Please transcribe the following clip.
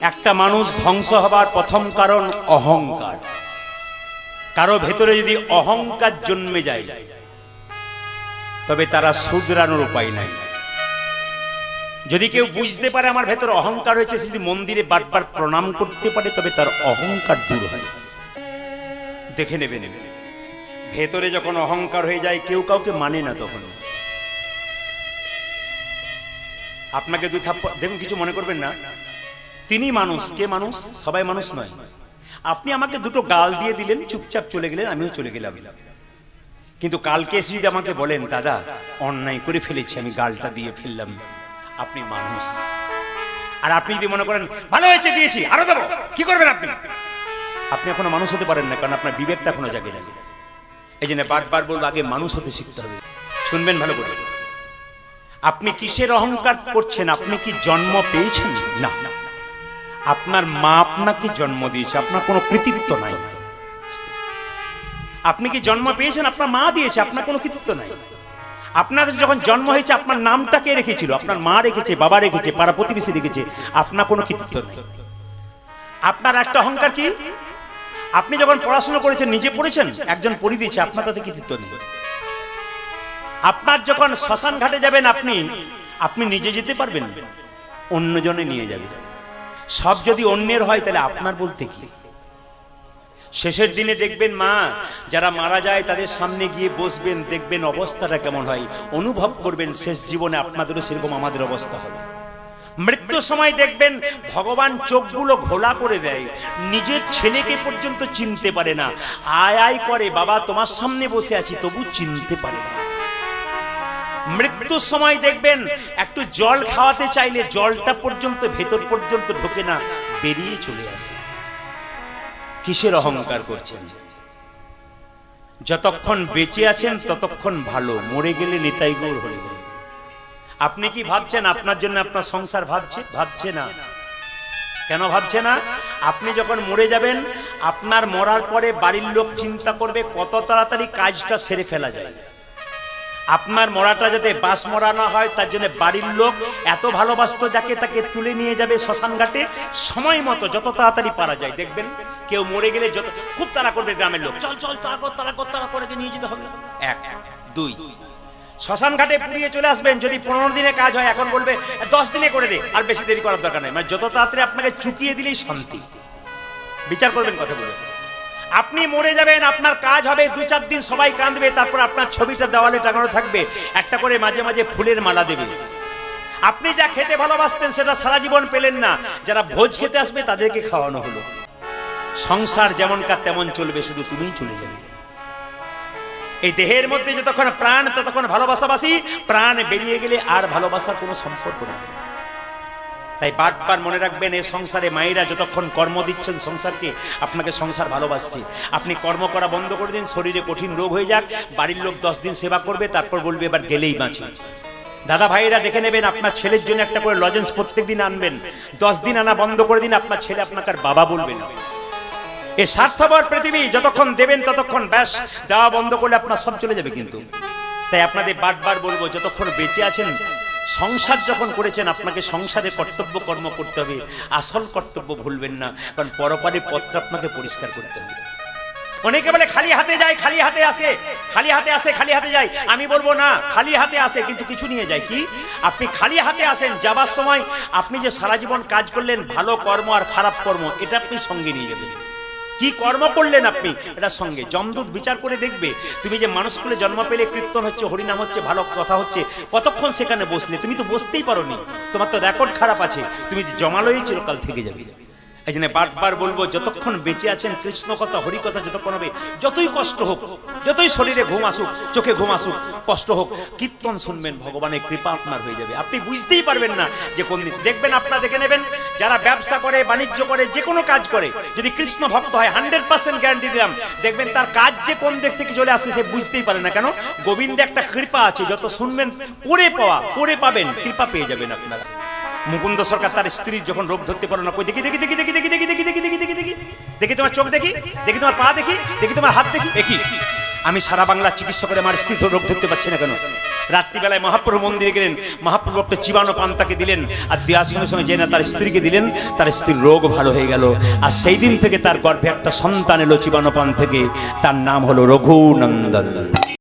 একটা মানুষ ধ্বংস হবার প্রথম কারণ অহংকার। কারও ভেতরে যদি অহংকার জন্মে যায়, তবে তারা শুধরানোর উপায় নাই। যদি কেউ বুঝতে পারে আমার ভেতরে অহংকার হয়েছে যদি মন্দিরে বারবার প্রণাম করতে পারে, তবে তার অহংকার দূর হয়। দেখে নেবেন, ভেতরে যখন অহংকার হয়ে যায়, কেউ কাউকে মানে না তখন। আপনাকে দুই থাপ্পড় দেখুন, কিছু মনে করবেন না? তিনি মানুষ, কে মানুষ? সবাই মানুষ নয়। আপনি আমাকে দুটো গাল দিয়ে দিলেন, চুপচাপ চলে গেলেন, আমিও চলে গেলাম। কিন্তু কালকে এসে যদি আমাকে বলেন, দাদা, অন্যায় করে ফেলেছি, আমি গালটা দিয়ে ফেললাম। আপনি মানুষ। আর আপনি যদি মনে করেন, ভালো হয়েছে, দিয়েছি, আরও দেবো, কি করবেন আপনি? আপনি এখনও মানুষ হতে পারেন না, কারণ আপনার বিবেকটা এখনও জাগে না এই জন্য বারবার বলব, আগে মানুষ হতে শিখতে হবে। শুনবেন ভালো করে। আপনি কিসের অহংকার করছেন? আপনি কি জন্ম পেয়েছেন? না। আপনার মা আপনাকে জন্ম দিয়েছে, আপনার কোনো কৃতিত্ব নাই। আপনি কি জন্ম পেয়েছেন? আপনার মা দিয়েছে, আপনার কোনো কৃতিত্ব নাই। আপনাদের যখন জন্ম হয়েছে, আপনার নামটা কে রেখেছিল? আপনার মা রেখেছে, বাবা রেখেছে, পাড়া প্রতিবেশী রেখেছে, আপনার কোনো কৃতিত্ব নেই। আপনার একটা অহংকার কি? আপনি যখন পড়াশোনা করেছেন, নিজে পড়েছেন, একজন পড়ি দিয়েছে, আপনার তাতে কৃতিত্ব নেই। আপনার যখন শ্মশান ঘাটে যাবেন আপনি আপনি নিজে যেতে পারবেন, অন্যজনে নিয়ে যাবে সব যদি অন্যের হয়, তাহলে আপনার বলতে কি? শেষের দিনে দেখবেন মা, যারা মারা যায়, তাদের সামনে গিয়ে বসবেন, দেখবেন অবস্থাটা কেমন হয়। অনুভব করবেন, শেষ জীবনে আপনাদেরও সেরকম আমাদের অবস্থা হবে। মৃত্যুর সময় দেখবেন, ভগবান চোখগুলো ঘোলা করে দেয়। নিজের ছেলেকে পর্যন্ত চিনতে পারে না। আয় আয় করে, বাবা, তোমার সামনে বসে আছি, তবু চিনতে পারে না। মৃত্যুর সময় দেখবেন, একটু জল খাওয়াতে চাইলে জলটা পর্যন্ত, ভেতর পর্যন্ত ঢোকে না, বেরিয়ে চলে আসে। কিসের অহংকার করছেন? যতক্ষণ বেঁচে আছেন, ততক্ষণ ভালো। মরে গেলে নিতাই গৌর হয়ে গেল আপনি কি ভাবছেন, আপনার জন্য আপনার সংসার ভাবছে? ভাবছে না। কেন ভাবছে না? আপনি যখন মরে যাবেন, আপনার মরার পরে বাড়ির লোক চিন্তা করবে কত তাড়াতাড়ি কাজটা সেরে ফেলা যায়। আপনার মরাটা যাতে বাস মরা না হয়, তার জন্য বাড়ির লোক এত ভালোবাসতো যাকে তাকে তুলে নিয়ে যাবে শ্মশান ঘাটে। সময় মতো যত তাড়াতাড়ি পারা যায়, দেখবেন? কেউ মরে গেলে যত, খুব তাড়া করবে গ্রামের লোক। চল চল, তাড়া কর তাড়া কর, তাড়া করে নিয়ে যেতে হবে। এক, দুই। শ্মশান ঘাটে পুড়িয়ে চলে আসবেন, যদি পনেরো দিনে কাজ হয়, এখন বলবে, দশ দিনে করে দে, আর বেশি দেরি করার দরকার নেই। মানে যত তাড়াতাড়ি আপনাকে চুকিয়ে দিলেই শান্তি। বিচার করবেন কথাগুলো। আপনি মরে যাবেন, আপনার কাজ হবে, দু চার দিন সবাই কাঁদবে, তারপর আপনার ছবিটা দেওয়ালে টাঙানো থাকবে, একটা করে মাঝে মাঝে ফুলের মালা দেবে। আপনি যা খেতে ভালোবাসতেন, সেটা সারা জীবন পেলেন না। যারা ভোজ খেতে আসবে, তাদেরকে খাওয়ানো হলো। সংসার যেমন কার তেমন চলবে, শুধু তুমিই চলে যাবে। এই দেহের মধ্যে যতক্ষণ প্রাণ, ততক্ষণ ভালোবাসাবাসি প্রাণ বেরিয়ে গেলে আর ভালোবাসার কোনো সম্পর্ক নেই। তাই বারবার মনে রাখবেন, এই সংসারে মায়েরা যতক্ষণ কর্ম দিচ্ছেন সংসারকে আপনাকে সংসার ভালোবাসছে। আপনি কর্ম করা বন্ধ করে দিন, শরীরে কঠিন রোগ হয়ে যাক, বাড়ির লোক দশ দিন সেবা করবে, তারপর বলবে এবার গেলেই বাঁচি। দাদা ভাইয়েরা দেখে নেবেন, আপনার ছেলের জন্য একটা করে লজেন্স প্রত্যেক দিন আনবেন। দশ দিন আনা বন্ধ করে দিন, আপনার ছেলে আপনাকে বাবা বলবে না। এই স্বার্থপর পৃথিবী, যতক্ষণ দেবেন ততক্ষণ ব্যাস, দেওয়া বন্ধ করলে আপনার সব চলে যাবে কিন্তু। তাই আপনাদের বারবার বলব, যতক্ষণ বেঁচে আছেন সংসার যখন করেছেন, আপনাকে সংসারে কর্তব্য কর্ম করতে হবে। আসল কর্তব্য ভুলবেন না, কারণ পরপারে পত্র আপনাকে পরিষ্কার করতে হবে। অনেকে বলে, খালি হাতে যায়, খালি হাতে আসে, খালি হাতে আসে, খালি হাতে যায়। আমি বলব, না, খালি হাতে আসে, কিন্তু কিছু নিয়ে যায়। কি? আপনি খালি হাতে আসেন, যাবার সময় আপনি যে সারা জীবন কাজ করলেন, ভালো কর্ম আর খারাপ কর্ম, এটা আপনি সঙ্গে নিয়ে যাবেন। কি কর্ম করলেন আপনি? এটা সঙ্গে জমদূত বিচার করে দেখবে। তুমি যে মানুষগুলো জন্ম পেলে কীর্তন হচ্ছে, হরিনাম হচ্ছে, ভালো কথা হচ্ছে, কতক্ষণ সেখানে বসলে? তুমি তো বসতেই পারোনি। তোমার তো রেকর্ড খারাপ আছে। তুমি জমালোই চিরকাল থেকে যাবে। এই জন্য বারবার বলব, যতক্ষণ বেঁচে আছেন, কৃষ্ণ কথা, হরি কথা যতক্ষণ হবে, যতই কষ্ট হোক, যতই শরীরে ঘুম আসুক, চোখে ঘুম আসুক, কষ্ট হোক, কীর্তন শুনবেন, ভগবানের কৃপা আপনার হয়ে যাবে। আপনি বুঝতেই পারবেন না যে কোন দেখবেন, আপনারা দেখে নেবেন যারা ব্যবসা করে বাণিজ্য করে যে কোনো কাজ করে যদি কৃষ্ণ ভক্ত হয় হান্ড্রেড পার্সেন্ট গ্যারান্টি দিলাম দেখবেন তার কাজ যে কোন দিক থেকে চলে আসছে সে বুঝতেই পারে না কেন গোবিন্দে একটা কৃপা আছে যত শুনবেন পড়ে পাওয়া পড়ে পাবেন কৃপা পেয়ে যাবেন আপনারা মুকুন্দ সরকার তার স্ত্রীর যখন রোগ ধরতে পারে না কই দেখি দেখি দেখি দেখি দেখি দেখি দেখি দেখি দেখি দেখি দেখি দেখি তোমার চোখ দেখি দেখি তোমার পা দেখি দেখি তোমার হাত দেখি দেখি আমি সারা বাংলা চিকিৎসা করে আমার স্ত্রী রোগ ধরতে পারছি না কেন রাত্রিবেলায় মহাপ্রভু মন্দিরে গেলেন। মহাপ্রভু একটা চিবানো পান্তাকে দিলেন আর দেওয়ার সঙ্গে সঙ্গে যে না তার স্ত্রীকে দিলেন, তার স্ত্রীর রোগ ভালো হয়ে গেল। আর সেই দিন থেকে তার গর্ভে একটা সন্তান এলো চিবানো পান থেকে। তার নাম হলো রঘুনন্দন।